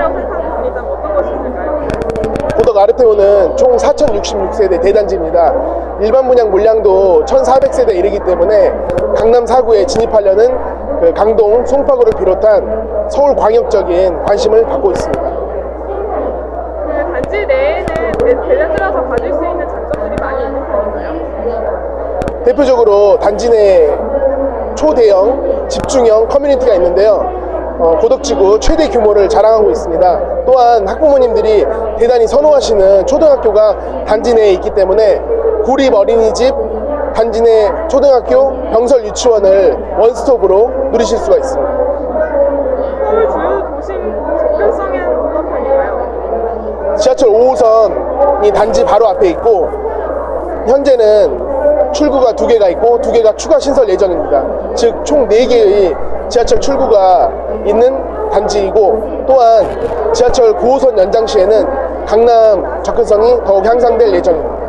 단지라고 생각하는 분이라면 어떤 것이 있을까요? 고덕 아르테오는 총 4,066세대 대단지입니다. 일반 분양 물량도 1,400세대 이르기 때문에 강남 4구에 진입하려는 그 강동, 송파구를 비롯한 서울 광역적인 관심을 받고 있습니다. 그 단지 내에는 대- 대단지라서 가질 수 있는 장점들이 많이 있는 편인가요? 대표적으로 단지 내 초대형, 집중형 커뮤니티가 있는데요. 어, 고덕지구 최대 규모를 자랑하고 있습니다. 또한 학부모님들이 대단히 선호하시는 초등학교가 단지 내에 있기 때문에 구립 어린이집, 단지 내 초등학교, 병설 유치원을 원스톱으로 누리실 수가 있습니다. 서울 주요 도심 접근성에는 어떤 편인가요? 지하철 5호선이 단지 바로 앞에 있고 현재는 출구가 두 개가 있고 두 개가 추가 신설 예정입니다. 즉총 네개의 지하철 출구가 있는 단지이고 또한 지하철 9호선 연장 시에는 강남 접근성이 더욱 향상될 예정입니다.